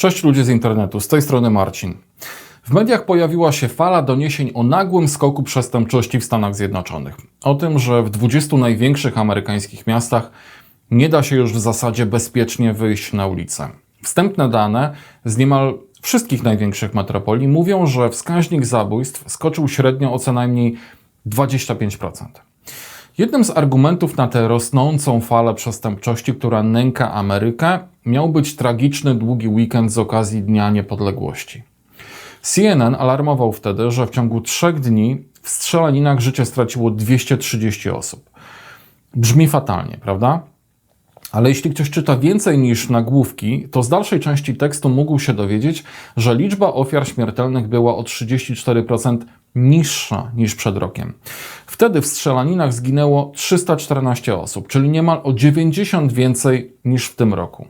Cześć ludzie z internetu, z tej strony Marcin. W mediach pojawiła się fala doniesień o nagłym skoku przestępczości w Stanach Zjednoczonych. O tym, że w 20 największych amerykańskich miastach nie da się już w zasadzie bezpiecznie wyjść na ulicę. Wstępne dane z niemal wszystkich największych metropolii mówią, że wskaźnik zabójstw skoczył średnio o co najmniej 25%. Jednym z argumentów na tę rosnącą falę przestępczości, która nęka Amerykę, miał być tragiczny długi weekend z okazji Dnia Niepodległości. CNN alarmował wtedy, że w ciągu trzech dni w strzelaninach życie straciło 230 osób. Brzmi fatalnie, prawda? Ale jeśli ktoś czyta więcej niż nagłówki, to z dalszej części tekstu mógł się dowiedzieć, że liczba ofiar śmiertelnych była o 34% niższa niż przed rokiem. Wtedy w strzelaninach zginęło 314 osób, czyli niemal o 90 więcej niż w tym roku.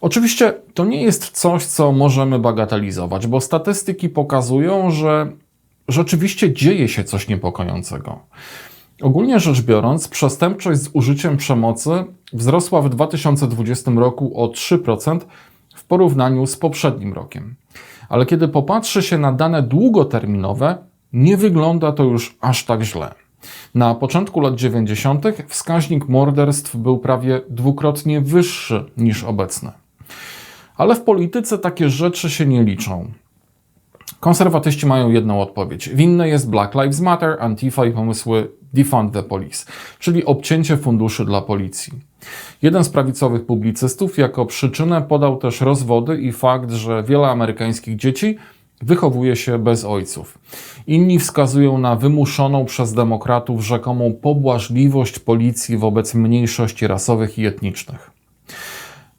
Oczywiście to nie jest coś, co możemy bagatelizować, bo statystyki pokazują, że rzeczywiście dzieje się coś niepokojącego. Ogólnie rzecz biorąc, przestępczość z użyciem przemocy wzrosła w 2020 roku o 3% w porównaniu z poprzednim rokiem. Ale kiedy popatrzy się na dane długoterminowe, nie wygląda to już aż tak źle. Na początku lat 90. wskaźnik morderstw był prawie dwukrotnie wyższy niż obecny. Ale w polityce takie rzeczy się nie liczą. Konserwatyści mają jedną odpowiedź. Winne jest Black Lives Matter, Antifa i pomysły Defund the Police, czyli obcięcie funduszy dla policji. Jeden z prawicowych publicystów jako przyczynę podał też rozwody i fakt, że wiele amerykańskich dzieci wychowuje się bez ojców. Inni wskazują na wymuszoną przez demokratów rzekomą pobłażliwość policji wobec mniejszości rasowych i etnicznych.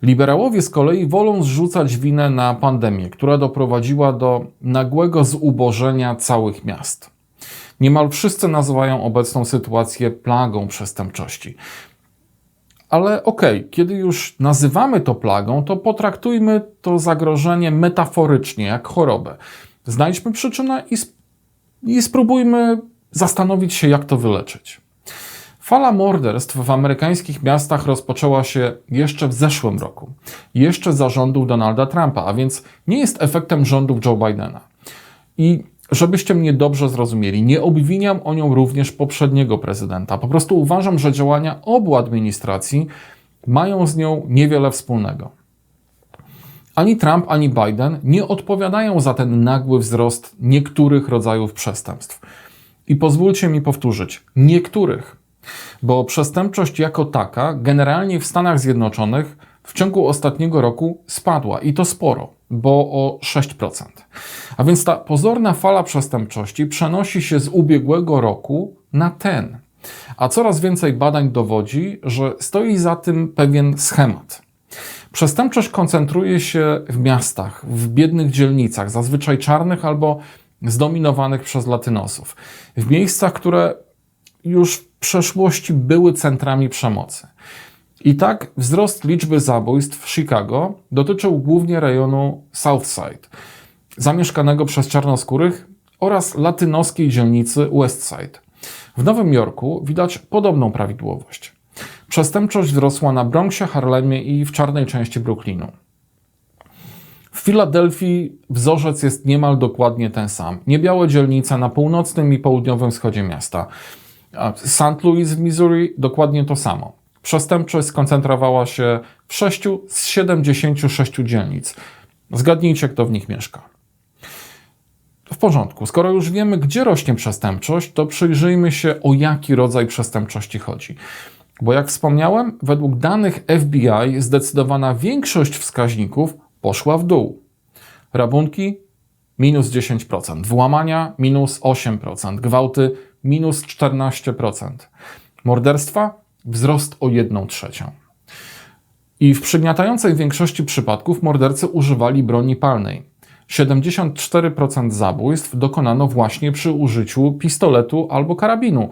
Liberałowie z kolei wolą zrzucać winę na pandemię, która doprowadziła do nagłego zubożenia całych miast. Niemal wszyscy nazywają obecną sytuację plagą przestępczości. Ale okej, okay, kiedy już nazywamy to plagą, to potraktujmy to zagrożenie metaforycznie, jak chorobę. Znajdźmy przyczynę i, sp i spróbujmy zastanowić się, jak to wyleczyć. Fala morderstw w amerykańskich miastach rozpoczęła się jeszcze w zeszłym roku, jeszcze za rządów Donalda Trumpa, a więc nie jest efektem rządów Joe Bidena. I żebyście mnie dobrze zrozumieli, nie obwiniam o nią również poprzedniego prezydenta. Po prostu uważam, że działania obu administracji mają z nią niewiele wspólnego. Ani Trump, ani Biden nie odpowiadają za ten nagły wzrost niektórych rodzajów przestępstw. I pozwólcie mi powtórzyć, niektórych bo przestępczość jako taka generalnie w Stanach Zjednoczonych w ciągu ostatniego roku spadła i to sporo, bo o 6%. A więc ta pozorna fala przestępczości przenosi się z ubiegłego roku na ten. A coraz więcej badań dowodzi, że stoi za tym pewien schemat. Przestępczość koncentruje się w miastach, w biednych dzielnicach, zazwyczaj czarnych albo zdominowanych przez latynosów, w miejscach, które już w przeszłości były centrami przemocy. I tak wzrost liczby zabójstw w Chicago dotyczył głównie rejonu Southside, zamieszkanego przez czarnoskórych oraz latynoskiej dzielnicy Westside. W Nowym Jorku widać podobną prawidłowość. Przestępczość wzrosła na Bronxie, Harlemie i w czarnej części Brooklynu. W Filadelfii wzorzec jest niemal dokładnie ten sam. Niebiałe dzielnice na północnym i południowym wschodzie miasta. St. Louis w Missouri dokładnie to samo. Przestępczość skoncentrowała się w 6 z 76 dzielnic. Zgadnijcie, kto w nich mieszka. W porządku, skoro już wiemy, gdzie rośnie przestępczość, to przyjrzyjmy się, o jaki rodzaj przestępczości chodzi. Bo jak wspomniałem, według danych FBI zdecydowana większość wskaźników poszła w dół. Rabunki minus 10%, włamania minus 8%, gwałty minus 14%. Morderstwa wzrost o 1 trzecią. I w przygniatającej większości przypadków mordercy używali broni palnej. 74% zabójstw dokonano właśnie przy użyciu pistoletu albo karabinu.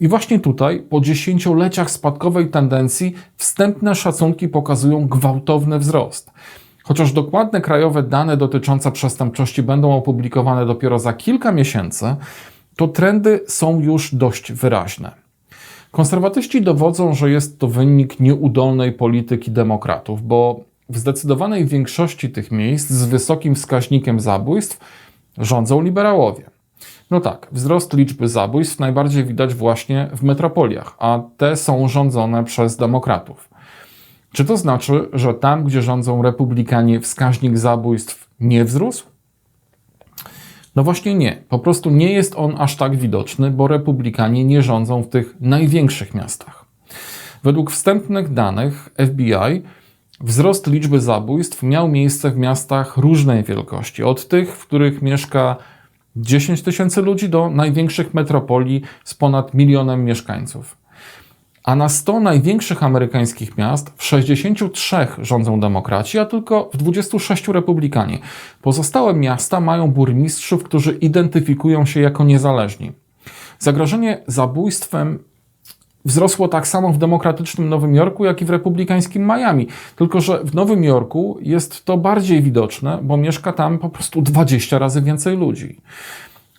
I właśnie tutaj, po dziesięcioleciach spadkowej tendencji, wstępne szacunki pokazują gwałtowny wzrost. Chociaż dokładne krajowe dane dotyczące przestępczości będą opublikowane dopiero za kilka miesięcy, to trendy są już dość wyraźne. Konserwatyści dowodzą, że jest to wynik nieudolnej polityki demokratów, bo w zdecydowanej większości tych miejsc z wysokim wskaźnikiem zabójstw rządzą liberałowie. No tak, wzrost liczby zabójstw najbardziej widać właśnie w metropoliach, a te są rządzone przez demokratów. Czy to znaczy, że tam, gdzie rządzą republikanie, wskaźnik zabójstw nie wzrósł? No właśnie nie. Po prostu nie jest on aż tak widoczny, bo republikanie nie rządzą w tych największych miastach. Według wstępnych danych FBI wzrost liczby zabójstw miał miejsce w miastach różnej wielkości, od tych, w których mieszka 10 tysięcy ludzi, do największych metropolii z ponad milionem mieszkańców. A na 100 największych amerykańskich miast w 63 rządzą demokraci, a tylko w 26 republikanie. Pozostałe miasta mają burmistrzów, którzy identyfikują się jako niezależni. Zagrożenie zabójstwem wzrosło tak samo w demokratycznym Nowym Jorku, jak i w republikańskim Miami. Tylko, że w Nowym Jorku jest to bardziej widoczne, bo mieszka tam po prostu 20 razy więcej ludzi.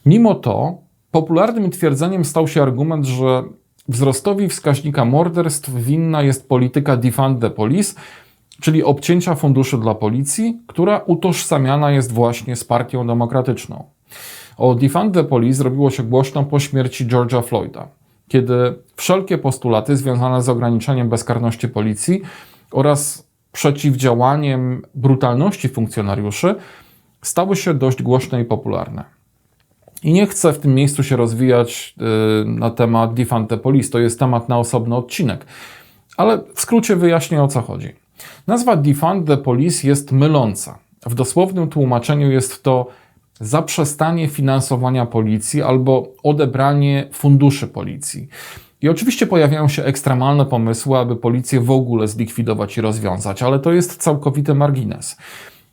Mimo to popularnym twierdzeniem stał się argument, że wzrostowi wskaźnika morderstw winna jest polityka defund the police, czyli obcięcia funduszy dla policji, która utożsamiana jest właśnie z partią demokratyczną. O defund the police zrobiło się głośno po śmierci George'a Floyda kiedy wszelkie postulaty związane z ograniczeniem bezkarności policji oraz przeciwdziałaniem brutalności funkcjonariuszy stały się dość głośne i popularne. I nie chcę w tym miejscu się rozwijać yy, na temat Police, to jest temat na osobny odcinek, ale w skrócie wyjaśnię o co chodzi. Nazwa Police jest myląca. W dosłownym tłumaczeniu jest to zaprzestanie finansowania policji albo odebranie funduszy policji. I oczywiście pojawiają się ekstremalne pomysły, aby policję w ogóle zlikwidować i rozwiązać, ale to jest całkowity margines.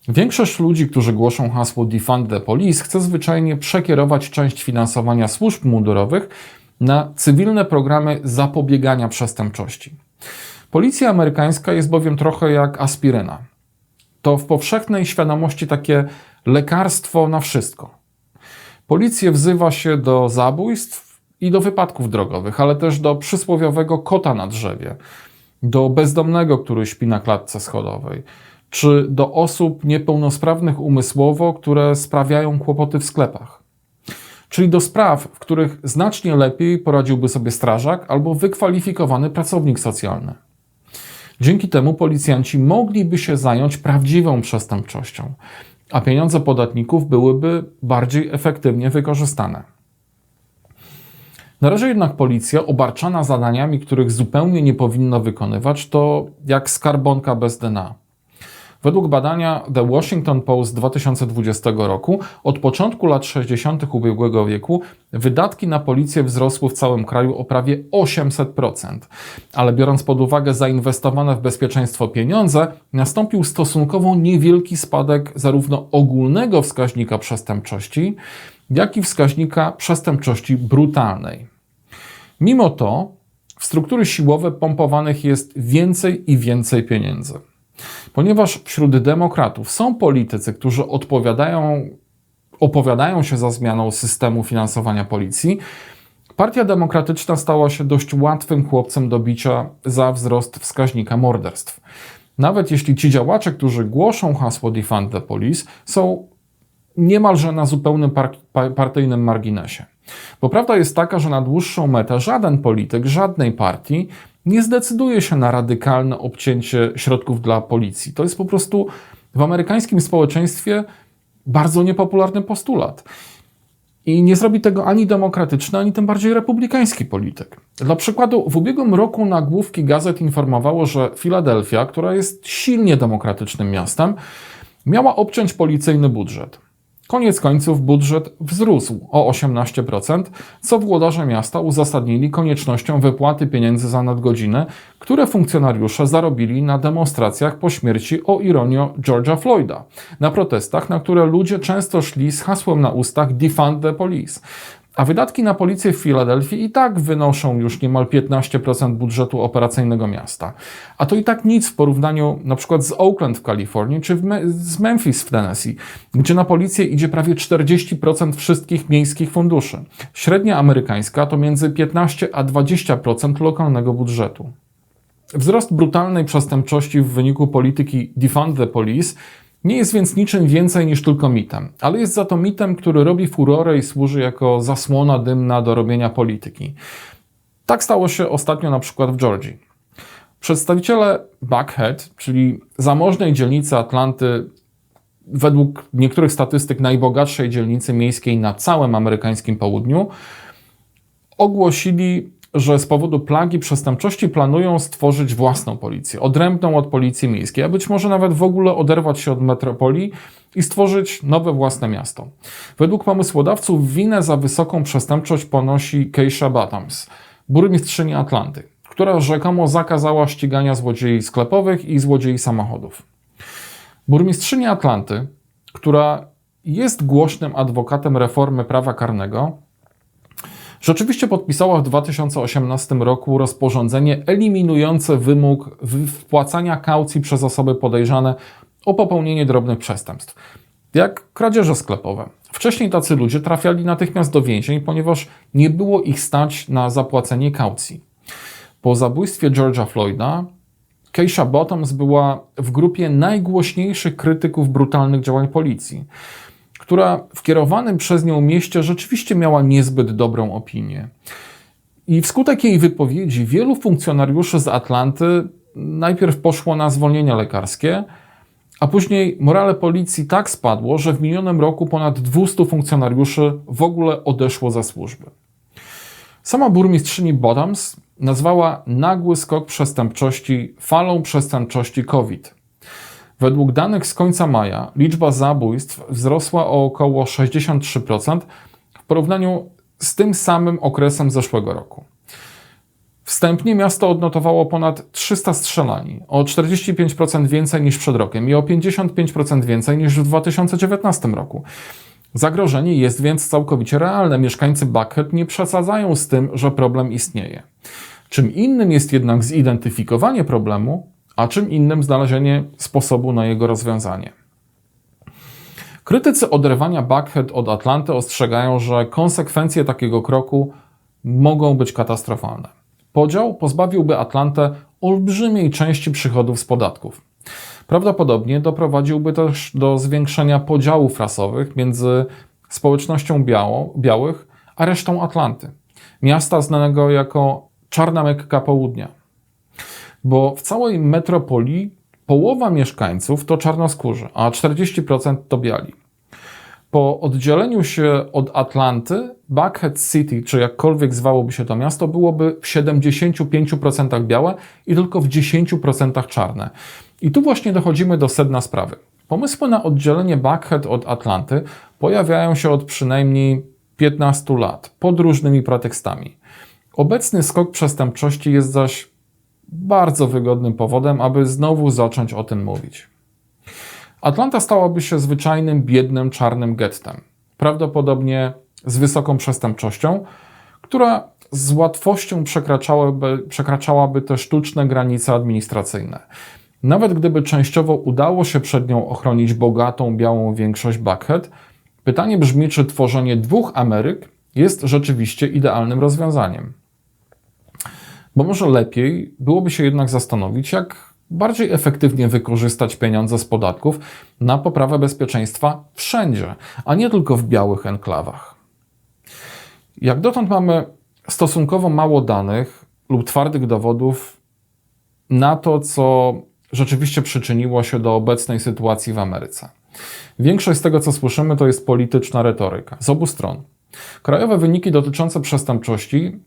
Większość ludzi, którzy głoszą hasło Defund the Police, chce zwyczajnie przekierować część finansowania służb mundurowych na cywilne programy zapobiegania przestępczości. Policja amerykańska jest bowiem trochę jak aspiryna. To w powszechnej świadomości takie lekarstwo na wszystko. Policję wzywa się do zabójstw i do wypadków drogowych, ale też do przysłowiowego kota na drzewie, do bezdomnego, który śpi na klatce schodowej, czy do osób niepełnosprawnych umysłowo, które sprawiają kłopoty w sklepach. Czyli do spraw, w których znacznie lepiej poradziłby sobie strażak albo wykwalifikowany pracownik socjalny. Dzięki temu policjanci mogliby się zająć prawdziwą przestępczością, a pieniądze podatników byłyby bardziej efektywnie wykorzystane. Na razie jednak policja, obarczana zadaniami, których zupełnie nie powinna wykonywać, to jak skarbonka bez DNA. Według badania The Washington Post 2020 roku od początku lat 60. ubiegłego wieku wydatki na policję wzrosły w całym kraju o prawie 800%. Ale biorąc pod uwagę zainwestowane w bezpieczeństwo pieniądze, nastąpił stosunkowo niewielki spadek zarówno ogólnego wskaźnika przestępczości, jak i wskaźnika przestępczości brutalnej. Mimo to w struktury siłowe pompowanych jest więcej i więcej pieniędzy. Ponieważ wśród demokratów są politycy, którzy odpowiadają, opowiadają się za zmianą systemu finansowania policji, Partia Demokratyczna stała się dość łatwym chłopcem do bicia za wzrost wskaźnika morderstw. Nawet jeśli ci działacze, którzy głoszą hasło Defund the Police, są niemalże na zupełnym par partyjnym marginesie. Bo prawda jest taka, że na dłuższą metę żaden polityk, żadnej partii nie zdecyduje się na radykalne obcięcie środków dla policji. To jest po prostu w amerykańskim społeczeństwie bardzo niepopularny postulat. I nie zrobi tego ani demokratyczny, ani tym bardziej republikański polityk. Dla przykładu, w ubiegłym roku nagłówki gazet informowało, że Filadelfia, która jest silnie demokratycznym miastem, miała obciąć policyjny budżet. Koniec końców budżet wzrósł o 18%, co włodarze miasta uzasadnili koniecznością wypłaty pieniędzy za nadgodziny, które funkcjonariusze zarobili na demonstracjach po śmierci o ironio George'a Floyda, na protestach, na które ludzie często szli z hasłem na ustach Defund the Police. A wydatki na policję w Filadelfii i tak wynoszą już niemal 15% budżetu operacyjnego miasta. A to i tak nic w porównaniu na przykład z Oakland w Kalifornii czy z Memphis w Tennessee, gdzie na policję idzie prawie 40% wszystkich miejskich funduszy. Średnia amerykańska to między 15 a 20% lokalnego budżetu. Wzrost brutalnej przestępczości w wyniku polityki Defund the Police nie jest więc niczym więcej niż tylko mitem, ale jest za to mitem, który robi furorę i służy jako zasłona dymna do robienia polityki. Tak stało się ostatnio na przykład w Georgii. Przedstawiciele Buckhead, czyli zamożnej dzielnicy Atlanty, według niektórych statystyk najbogatszej dzielnicy miejskiej na całym amerykańskim południu, ogłosili, że z powodu plagi przestępczości planują stworzyć własną policję, odrębną od policji miejskiej, a być może nawet w ogóle oderwać się od metropolii i stworzyć nowe własne miasto. Według pomysłodawców winę za wysoką przestępczość ponosi Keisha Bottoms, burmistrzyni Atlanty, która rzekomo zakazała ścigania złodziei sklepowych i złodziei samochodów. Burmistrzyni Atlanty, która jest głośnym adwokatem reformy prawa karnego, rzeczywiście podpisała w 2018 roku rozporządzenie eliminujące wymóg wpłacania kaucji przez osoby podejrzane o popełnienie drobnych przestępstw, jak kradzieże sklepowe. Wcześniej tacy ludzie trafiali natychmiast do więzień, ponieważ nie było ich stać na zapłacenie kaucji. Po zabójstwie George'a Floyda Keisha Bottoms była w grupie najgłośniejszych krytyków brutalnych działań policji, która w kierowanym przez nią mieście rzeczywiście miała niezbyt dobrą opinię. I wskutek jej wypowiedzi wielu funkcjonariuszy z Atlanty najpierw poszło na zwolnienia lekarskie, a później morale policji tak spadło, że w minionym roku ponad 200 funkcjonariuszy w ogóle odeszło ze służby. Sama burmistrzyni Bottoms nazwała nagły skok przestępczości falą przestępczości COVID. Według danych z końca maja liczba zabójstw wzrosła o około 63% w porównaniu z tym samym okresem zeszłego roku. Wstępnie miasto odnotowało ponad 300 strzelani, o 45% więcej niż przed rokiem i o 55% więcej niż w 2019 roku. Zagrożenie jest więc całkowicie realne. Mieszkańcy Buckhead nie przesadzają z tym, że problem istnieje. Czym innym jest jednak zidentyfikowanie problemu, a czym innym znalezienie sposobu na jego rozwiązanie. Krytycy oderwania Buckhead od Atlanty ostrzegają, że konsekwencje takiego kroku mogą być katastrofalne. Podział pozbawiłby Atlantę olbrzymiej części przychodów z podatków. Prawdopodobnie doprowadziłby też do zwiększenia podziałów rasowych między społecznością białą, białych a resztą Atlanty, miasta znanego jako Czarna Mekka Południa. Bo w całej metropolii połowa mieszkańców to czarnoskórzy, a 40% to biali. Po oddzieleniu się od Atlanty, Buckhead City, czy jakkolwiek zwałoby się to miasto, byłoby w 75% białe i tylko w 10% czarne. I tu właśnie dochodzimy do sedna sprawy. Pomysły na oddzielenie Buckhead od Atlanty pojawiają się od przynajmniej 15 lat, pod różnymi pretekstami. Obecny skok przestępczości jest zaś bardzo wygodnym powodem, aby znowu zacząć o tym mówić. Atlanta stałaby się zwyczajnym, biednym, czarnym gettem. Prawdopodobnie z wysoką przestępczością, która z łatwością przekraczałaby, przekraczałaby te sztuczne granice administracyjne. Nawet gdyby częściowo udało się przed nią ochronić bogatą, białą większość Buckhead, pytanie brzmi, czy tworzenie dwóch Ameryk jest rzeczywiście idealnym rozwiązaniem. Bo może lepiej byłoby się jednak zastanowić, jak bardziej efektywnie wykorzystać pieniądze z podatków na poprawę bezpieczeństwa wszędzie, a nie tylko w białych enklawach. Jak dotąd mamy stosunkowo mało danych lub twardych dowodów na to, co rzeczywiście przyczyniło się do obecnej sytuacji w Ameryce. Większość z tego, co słyszymy, to jest polityczna retoryka z obu stron. Krajowe wyniki dotyczące przestępczości,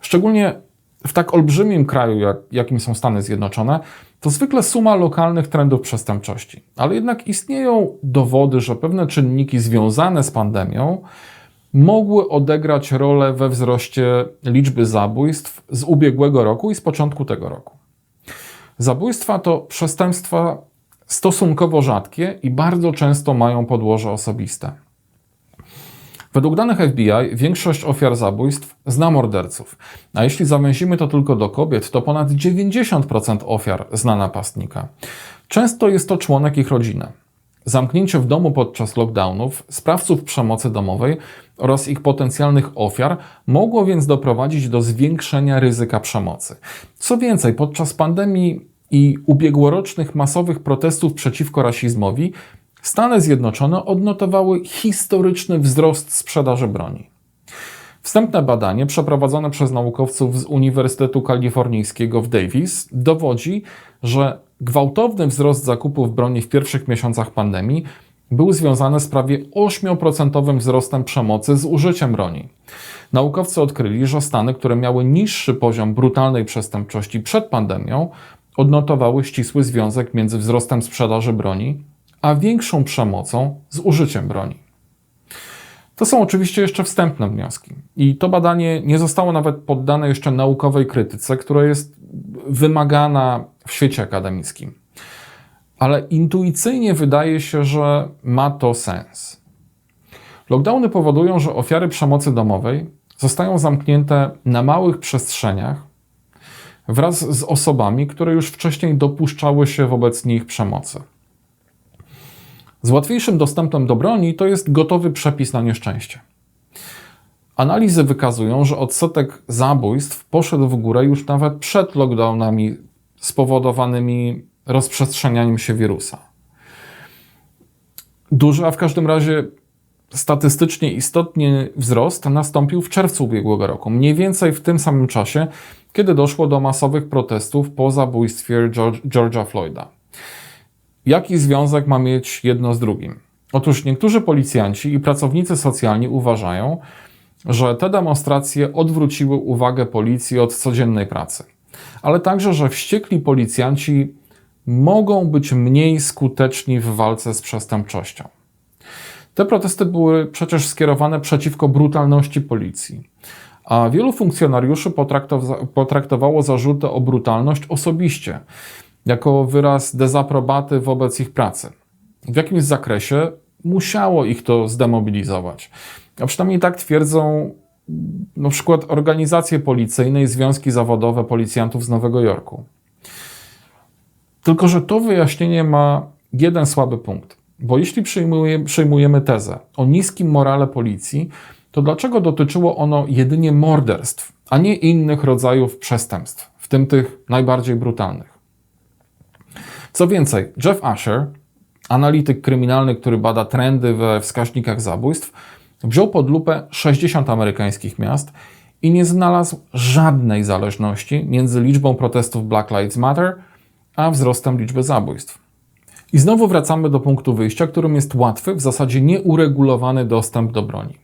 szczególnie w tak olbrzymim kraju, jak, jakim są Stany Zjednoczone, to zwykle suma lokalnych trendów przestępczości. Ale jednak istnieją dowody, że pewne czynniki związane z pandemią mogły odegrać rolę we wzroście liczby zabójstw z ubiegłego roku i z początku tego roku. Zabójstwa to przestępstwa stosunkowo rzadkie i bardzo często mają podłoże osobiste. Według danych FBI większość ofiar zabójstw zna morderców, a jeśli zawęzimy to tylko do kobiet, to ponad 90% ofiar zna napastnika. Często jest to członek ich rodziny. zamknięcie w domu podczas lockdownów sprawców przemocy domowej oraz ich potencjalnych ofiar mogło więc doprowadzić do zwiększenia ryzyka przemocy. Co więcej, podczas pandemii i ubiegłorocznych masowych protestów przeciwko rasizmowi Stany Zjednoczone odnotowały historyczny wzrost sprzedaży broni. Wstępne badanie przeprowadzone przez naukowców z Uniwersytetu Kalifornijskiego w Davis dowodzi, że gwałtowny wzrost zakupów broni w pierwszych miesiącach pandemii był związany z prawie 8% wzrostem przemocy z użyciem broni. Naukowcy odkryli, że Stany, które miały niższy poziom brutalnej przestępczości przed pandemią, odnotowały ścisły związek między wzrostem sprzedaży broni a większą przemocą z użyciem broni. To są oczywiście jeszcze wstępne wnioski. I to badanie nie zostało nawet poddane jeszcze naukowej krytyce, która jest wymagana w świecie akademickim. Ale intuicyjnie wydaje się, że ma to sens. Lockdowny powodują, że ofiary przemocy domowej zostają zamknięte na małych przestrzeniach wraz z osobami, które już wcześniej dopuszczały się wobec nich przemocy. Z łatwiejszym dostępem do broni to jest gotowy przepis na nieszczęście. Analizy wykazują, że odsetek zabójstw poszedł w górę już nawet przed lockdownami spowodowanymi rozprzestrzenianiem się wirusa. Duży, a w każdym razie statystycznie istotnie wzrost nastąpił w czerwcu ubiegłego roku, mniej więcej w tym samym czasie, kiedy doszło do masowych protestów po zabójstwie George'a Floyda. Jaki związek ma mieć jedno z drugim? Otóż niektórzy policjanci i pracownicy socjalni uważają, że te demonstracje odwróciły uwagę policji od codziennej pracy, ale także, że wściekli policjanci mogą być mniej skuteczni w walce z przestępczością. Te protesty były przecież skierowane przeciwko brutalności policji, a wielu funkcjonariuszy potraktowało zarzuty o brutalność osobiście, jako wyraz dezaprobaty wobec ich pracy. W jakimś zakresie musiało ich to zdemobilizować. A przynajmniej tak twierdzą na przykład organizacje policyjne i związki zawodowe policjantów z Nowego Jorku. Tylko, że to wyjaśnienie ma jeden słaby punkt. Bo jeśli przyjmuje, przyjmujemy tezę o niskim morale policji, to dlaczego dotyczyło ono jedynie morderstw, a nie innych rodzajów przestępstw, w tym tych najbardziej brutalnych? Co więcej, Jeff Asher, analityk kryminalny, który bada trendy we wskaźnikach zabójstw, wziął pod lupę 60 amerykańskich miast i nie znalazł żadnej zależności między liczbą protestów Black Lives Matter a wzrostem liczby zabójstw. I znowu wracamy do punktu wyjścia, którym jest łatwy, w zasadzie nieuregulowany dostęp do broni.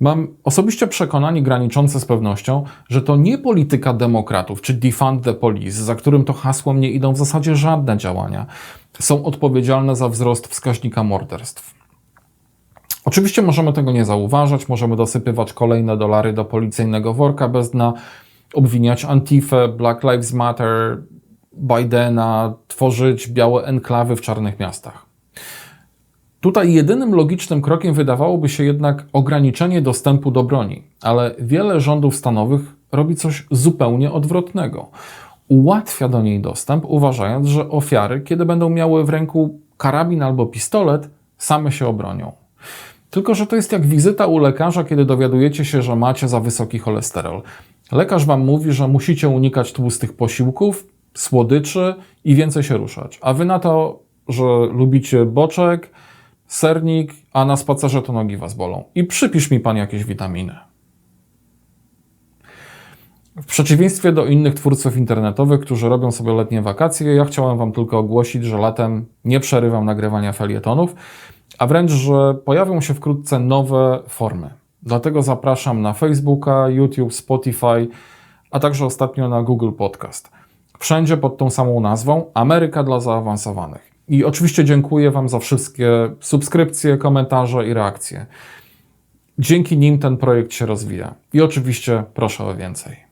Mam osobiście przekonanie graniczące z pewnością, że to nie polityka demokratów, czy defund the police, za którym to hasłem nie idą w zasadzie żadne działania, są odpowiedzialne za wzrost wskaźnika morderstw. Oczywiście możemy tego nie zauważać, możemy dosypywać kolejne dolary do policyjnego worka bez dna, obwiniać Antifę, Black Lives Matter, Bidena, tworzyć białe enklawy w czarnych miastach. Tutaj jedynym logicznym krokiem wydawałoby się jednak ograniczenie dostępu do broni, ale wiele rządów stanowych robi coś zupełnie odwrotnego. Ułatwia do niej dostęp, uważając, że ofiary, kiedy będą miały w ręku karabin albo pistolet, same się obronią. Tylko, że to jest jak wizyta u lekarza, kiedy dowiadujecie się, że macie za wysoki cholesterol. Lekarz wam mówi, że musicie unikać tłustych posiłków, słodyczy i więcej się ruszać. A wy na to, że lubicie boczek, sernik, a na spacerze to nogi was bolą. I przypisz mi pan jakieś witaminy. W przeciwieństwie do innych twórców internetowych, którzy robią sobie letnie wakacje, ja chciałem Wam tylko ogłosić, że latem nie przerywam nagrywania felietonów, a wręcz, że pojawią się wkrótce nowe formy. Dlatego zapraszam na Facebooka, YouTube, Spotify, a także ostatnio na Google Podcast. Wszędzie pod tą samą nazwą Ameryka dla zaawansowanych. I oczywiście dziękuję Wam za wszystkie subskrypcje, komentarze i reakcje. Dzięki nim ten projekt się rozwija. I oczywiście proszę o więcej.